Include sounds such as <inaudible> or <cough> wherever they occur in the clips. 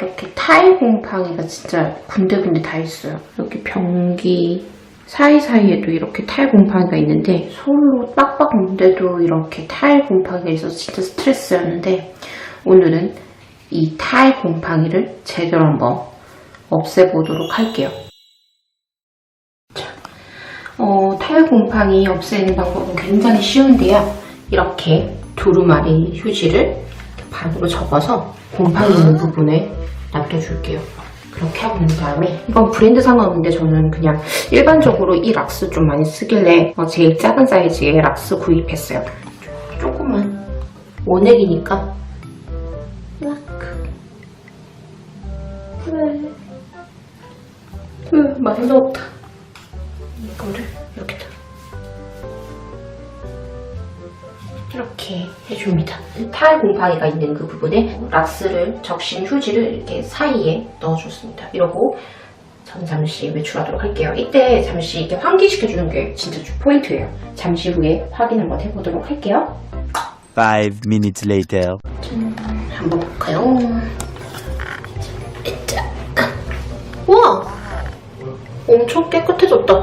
이렇게 타일 곰팡이가 진짜 군데군데 다 있어요. 여기 변기 사이사이에도 이렇게 타일 곰팡이가 있는데 솔로 빡빡 문데도 이렇게 타일 곰팡이가 있어서 진짜 스트레스였는데 오늘은 이 타일 곰팡이를 제대로 한번 없애보도록 할게요. 자, 어, 타일 곰팡이 없애는 방법은 굉장히 쉬운데요. 이렇게 두루마리 휴지를 반으로 접어서 곰팡이 있는 부분에 놔둬줄게요. 그렇게 하고 난 다음에 이건 브랜드 상관없는데 저는 그냥 일반적으로 이 락스 좀 많이 쓰길래 어, 제일 작은 사이즈의 락스 구입했어요. 조금만 원액이니까 이만큼 네. 음, 많이 넣었다. 이렇게 해줍니다. 타일 곰팡이가 있는 그 부분에 락스를 적신 휴지를 이렇게 사이에 넣어줬습니다. 이러고 전 잠시 외출하도록 할게요. 이때 잠시 이렇게 환기시켜주는 게 진짜 포인트예요. 잠시 후에 확인 한번 해보도록 할게요. Five minutes later. 짠, 한번 볼까요? 자, 우와! 엄청 깨끗해졌다.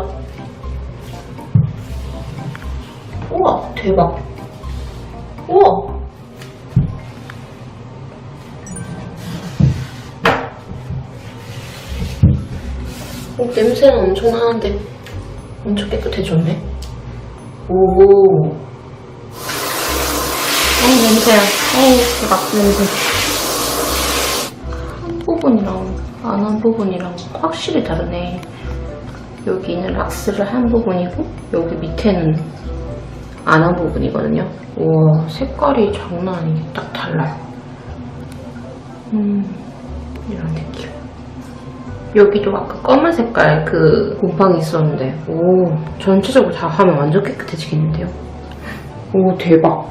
우와, 대박. 우와! 어, 냄새는 엄청 나는데 엄청 깨끗해졌네. 오. 어우 냄새야. 어우 락 냄새. 한 부분이랑 안 한 부분이랑 확실히 다르네. 여기는 락스를 한 부분이고 여기 밑에는 안 한 부분이거든요. 우와 색깔이 장난 아니게 딱 달라요. 음 이런 느낌. 여기도 아까 검은 색깔 그 곰팡이 있었는데 오 전체적으로 다 하면 완전 깨끗해지겠는데요. 오 대박.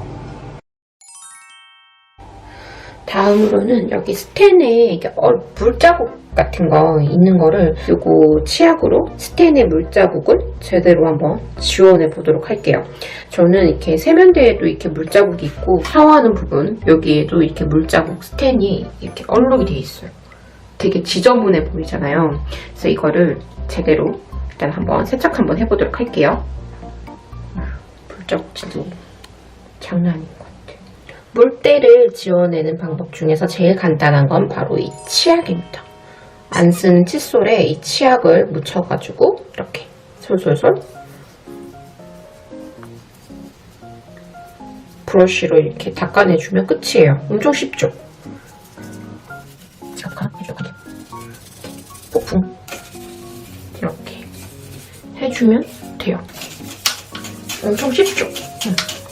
다음으로는 여기 스텐에 이게 어, 물자국 같은 거 있는 거를 요거 치약으로 스텐의 물자국을 제대로 한번 지원해 보도록 할게요. 저는 이렇게 세면대에도 이렇게 물자국이 있고 샤워하는 부분 여기에도 이렇게 물자국 스텐이 이렇게 얼룩이 돼 있어요. 되게 지저분해 보이잖아요. 그래서 이거를 제대로 일단 한번 세척 한번 해보도록 할게요. 물자국 진짜 장난 같아요. 물때를 지워내는 방법 중에서 제일 간단한 건 바로 이 치약입니다. 안 쓰는 칫솔에 이 치약을 묻혀가지고 이렇게 솔솔솔 브러쉬로 이렇게 닦아내주면 끝이에요. 엄청 쉽죠? 잠깐 이렇게 폭풍 이렇게 해주면 돼요. 엄청 쉽죠? 응.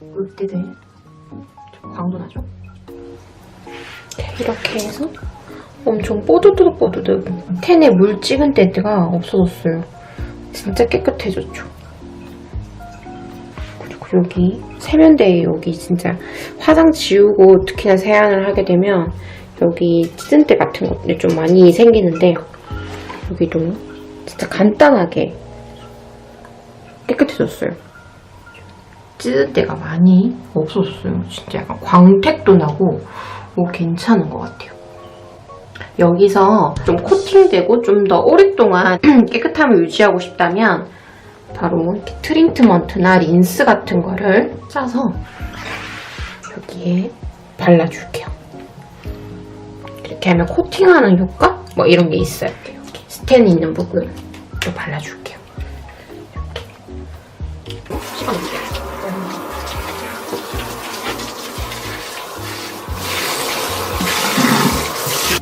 물때들 좀 광도 나죠? 이렇게 해서 엄청 뽀드득 뽀드득 텐에 물 찍은 때가 없어졌어요. 진짜 깨끗해졌죠. 그리고 여기 세면대에 여기 진짜 화장 지우고 특히나 세안을 하게 되면 여기 찌든 때 같은 것들이 좀 많이 생기는데 여기도 진짜 간단하게 깨끗해졌어요. 찌든 때가 많이 없었어요. 진짜 약간 광택도 나고 오, 괜찮은 것 같아요. 여기서 좀 코팅되고 좀 더 오랫동안 <clears throat> 깨끗함을 유지하고 싶다면 바로 이렇게 트리트먼트나 린스 같은 거를 짜서 여기에 발라줄게요. 이렇게 하면 코팅하는 효과? 뭐 이런 게 있어요. 이렇게 스텐 있는 부분 또 발라줄게요.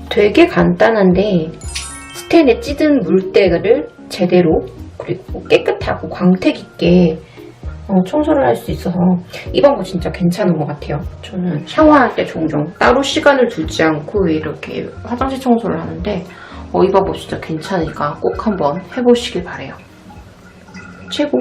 되게 간단한데 스텐에 찌든 물때를 제대로 그리고 깨끗하고 광택 있게 어, 청소를 할 수 있어서 이 방법 진짜 괜찮은 것 같아요. 저는 샤워할 때 종종 따로 시간을 두지 않고 이렇게 화장실 청소를 하는데 어, 이 방법 진짜 괜찮으니까 꼭 한번 해보시길 바래요. 최고!